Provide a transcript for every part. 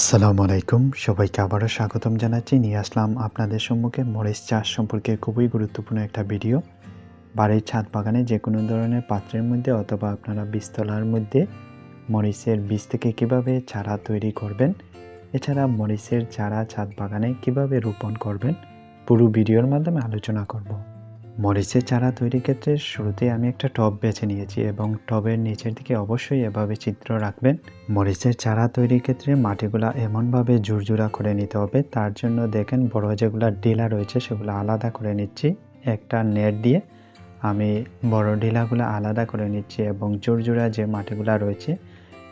আসসালামু আলাইকুম। সবাইকে আবারও স্বাগতম জানাচ্ছি। নিয়ে আসলাম আপনাদের সম্মুখে মরিচ চাষ সম্পর্কে খুবই গুরুত্বপূর্ণ একটা ভিডিও। বাড়ির ছাদ বাগানে যে কোনো ধরনের পাত্রের মধ্যে অথবা আপনারা বীজতলার মধ্যে মরিচের বীজ থেকে কীভাবে চারা তৈরি করবেন, এছাড়া মরিচের চারা ছাদ বাগানে কীভাবে রোপণ করবেন, পুরো ভিডিওর মাধ্যমে আলোচনা করব। মরিচের চারা তৈরির ক্ষেত্রে শুরুতে আমি একটা টব বেছে নিয়েছি এবং টবের নিচের দিকে অবশ্যই এভাবে চিত্র রাখবেন। মরিচের চারা তৈরির ক্ষেত্রে মাটিগুলা এমনভাবে জুরজুরা করে নিতে হবে, তার জন্য দেখেন বড় যেগুলা ডিলা রয়েছে সেগুলো আলাদা করে নিচ্ছি। একটা নেট দিয়ে আমি বড় ডিলাগুলো আলাদা করে নিচ্ছি এবং জুরজুরা যে মাটিগুলা রয়েছে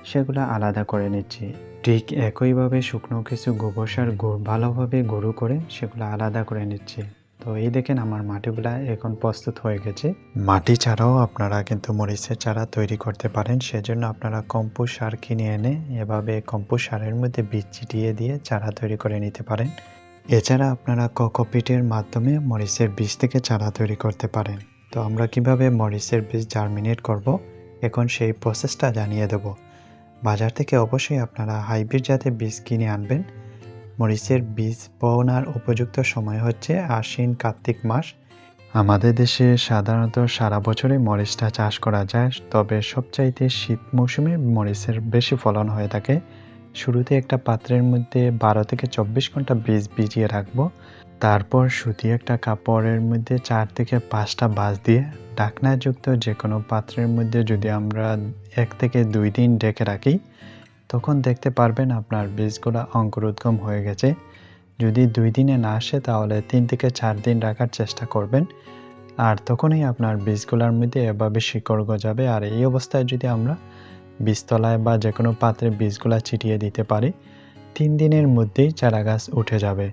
সেগুলো আলাদা করে নিচ্ছি। ঠিক একইভাবে শুকনো কিছু গোবর সার ভালোভাবে গরু করে সেগুলো আলাদা করে নিচ্ছি। তো এই দেখেন আমার মাটিগুলা এখন প্রস্তুত হয়ে গেছে। মাটি ছাড়াও আপনারা কিন্তু মরিচের চারা তৈরি করতে পারেন। সেজন্য আপনারা কম্পোস্ট সার কিনে এনে এভাবে কম্পোস্ট সারের মধ্যে বীজ ছিটিয়ে দিয়ে চারা তৈরি করে নিতে পারেন। এছাড়া আপনারা কোকোপিটের মাধ্যমে মরিচের বীজ থেকে চারা তৈরি করতে পারেন। তো আমরা কীভাবে মরিচের বীজ জার্মিনেট করব? এখন সেই প্রসেসটা জানিয়ে দেব। বাজার থেকে অবশ্যই আপনারা হাইব্রিড জাতের বীজ কিনে আনবেন। মরিচের বীজ বওনার উপযুক্ত সময় হচ্ছে আশ্বিন কার্তিক মাস। আমাদের দেশে সাধারণত সারা বছরে মরিচটা চাষ করা যায়, তবে সবচাইতে শীত মৌসুমে মরিচের বেশি ফলন হয়ে থাকে। শুরুতে একটা পাত্রের মধ্যে বারো থেকে চব্বিশ ঘণ্টা বীজ ভিজিয়ে রাখব, তারপর সুতি একটা কাপড়ের মধ্যে চার থেকে পাঁচটা বাঁশ দিয়ে ঢাকনাযুক্ত যে কোনো পাত্রের মধ্যে যদি আমরা এক থেকে দুই দিন ডেকে রাখি তখন দেখতে পারবেন আপনার বীজগুলো অঙ্কুরোদ্গম হয়ে গেছে। যদি দুই দিনে না আসে, তাহলে তিন থেকে চার দিন রাখার চেষ্টা করবেন। আর তখনই আপনার বীজগুলোর মধ্যে এভাবে শিকড় গজাবে। আর এই অবস্থায় যদি আমরা বীজতলায় বা যে কোনো পাত্রে বীজগুলা ছিটিয়ে দিতে পারি, তিন দিনের মধ্যেই চারা গাছ উঠে যাবে।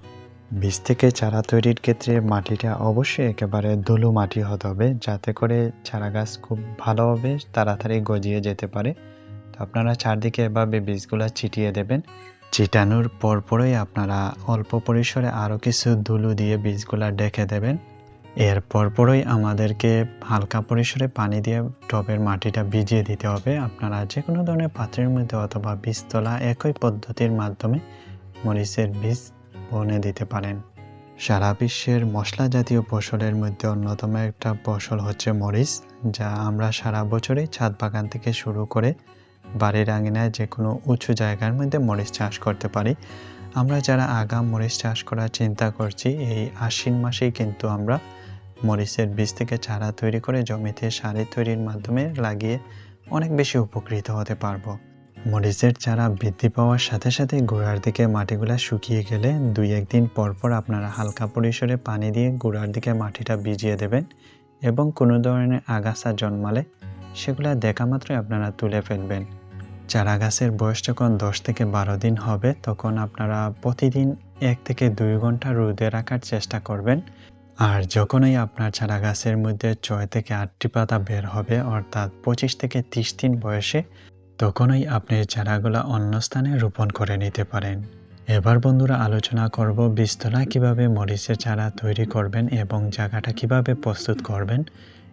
বীজ থেকে চারা তৈরির ক্ষেত্রে মাটিটা অবশ্যই একেবারে ধুলো মাটি হতে হবে, যাতে করে চারা গাছ খুব ভালোভাবে তাড়াতাড়ি গজিয়ে যেতে পারে। তো আপনারা চারদিকে এভাবে বীজগুলা ছিটিয়ে দেবেন। ছিটানোর পরপরই আপনারা অল্প পরিসরে আরও কিছু ধুলো দিয়ে বীজগুলা ডেকে দেবেন। এর পরপরই আমাদেরকে হালকা পরিসরে পানি দিয়ে টবের মাটিটা ভিজিয়ে দিতে হবে। আপনারা যে কোনো ধরনের পাত্রের মধ্যে অথবা বীজতলা একই পদ্ধতির মাধ্যমে মরিচের বীজ বনে দিতে পারেন। সারা বিশ্বের মশলা জাতীয় ফসলের মধ্যে অন্যতম একটা ফসল হচ্ছে মরিচ, যা আমরা সারা বছরই ছাদ বাগান থেকে শুরু করে বাড়ির আঙিনায় যে কোনো উঁচু জায়গার মধ্যে মরিচ চাষ করতে পারি। আমরা যারা আগাম মরিচ চাষ করার চিন্তা করছি, এই আশ্বিন মাসেই কিন্তু আমরা মরিচের বীজ থেকে চারা তৈরি করে জমিতে সারে তৈরির মাধ্যমে লাগিয়ে অনেক বেশি উপকৃত হতে পারব। মরিচের চারা বৃদ্ধি পাওয়ার সাথে সাথে গোড়ার দিকে মাটিগুলা শুকিয়ে গেলে দুই একদিন পর পর আপনারা হালকা পরিসরে পানি দিয়ে গোড়ার দিকে মাটিটা ভিজিয়ে দেবেন এবং কোনো ধরনের আগাছা জন্মালে সেগুলা দেখা মাত্রই আপনারা তুলে ফেলবেন। চারা গাছের বয়স যখন দশ থেকে বারো দিন হবে, তখন আপনারা প্রতিদিন এক থেকে দুই ঘণ্টা রোদে রাখার চেষ্টা করবেন। আর যখনই আপনার চারা গাছের মধ্যে ছয় থেকে আটটি পাতা বের হবে, অর্থাৎ পঁচিশ থেকে তিরিশ দিন বয়সে, তখনই আপনি চারাগুলো অন্য স্থানে রোপণ করে নিতে পারেন। এবার বন্ধুরা আলোচনা করব বীজতলা কীভাবে মরিচের চারা তৈরি করবেন এবং জায়গাটা কীভাবে প্রস্তুত করবেন।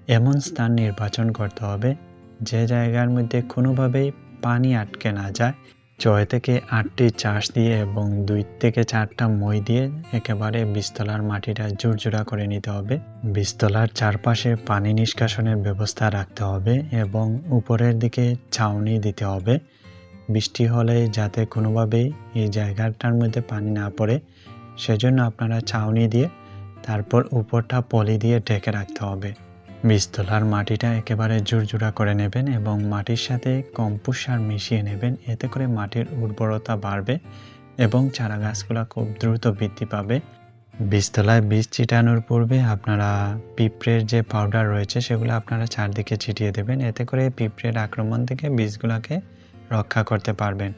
এমন স্থান নির্বাচন করতে হবে, যে জায়গার মধ্যে কোনোভাবেই পানি আটকে না যায়। ছয় থেকে আটটি চাষ দিয়ে এবং দুই থেকে চারটা মই দিয়ে একেবারে বীজতলার মাটিটা জোরজোড়া করে নিতে হবে। বীজতলার চারপাশে পানি নিষ্কাশনের ব্যবস্থা রাখতে হবে এবং উপরের দিকে ছাউনি দিতে হবে। বৃষ্টি হলে যাতে কোনোভাবেই এই জায়গাটার মধ্যে পানি না পড়ে, সেজন্য আপনারা ছাউনি দিয়ে তারপর উপরটা পলি দিয়ে ঢেকে রাখতে হবে। বীজতলার মাটিটা একেবারে জোরজোড়া করে নেবেন এবং মাটির সাথে কম্পোস্ট সার মিশিয়ে নেবেন। এতে করে মাটির উর্বরতা বাড়বে এবং চারা গাছগুলো খুব দ্রুত বৃদ্ধি পাবে। বীজতলায় বীজ ছিটানোর পূর্বে আপনারা পিঁপড়ের যে পাউডার রয়েছে সেগুলো আপনারা চারদিকে ছিটিয়ে দেবেন। এতে করে পিঁপড়ের আক্রমণ থেকে বীজগুলোকে রক্ষা করতে পারবেন।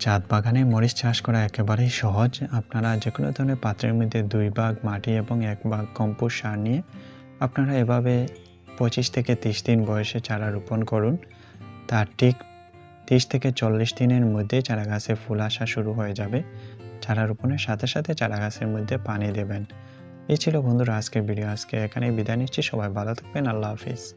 চাঁদ বাগানে মরিচ চাষ করা একেবারেই সহজ। আপনারা যে কোনো ধরনের পাত্রের মধ্যে দুই ভাগ মাটি এবং এক ভাগ কম্পোস্ট সার নিয়ে আপনারা এভাবে পঁচিশ থেকে তিরিশ দিন বয়সে চারা রোপণ করুন। তার ঠিক তিরিশ থেকে চল্লিশ দিনের মধ্যে চারা গাছে ফুল আসা শুরু হয়ে যাবে। চারা রোপণের সাথে সাথে চারা গাছের মধ্যে পানি দেবেন। এই ছিল বন্ধুরা আজকের ভিডিও। আজকে এখানেই বিদায় নিচ্ছি। সবাই ভালো থাকবেন। আল্লাহ হাফিজ।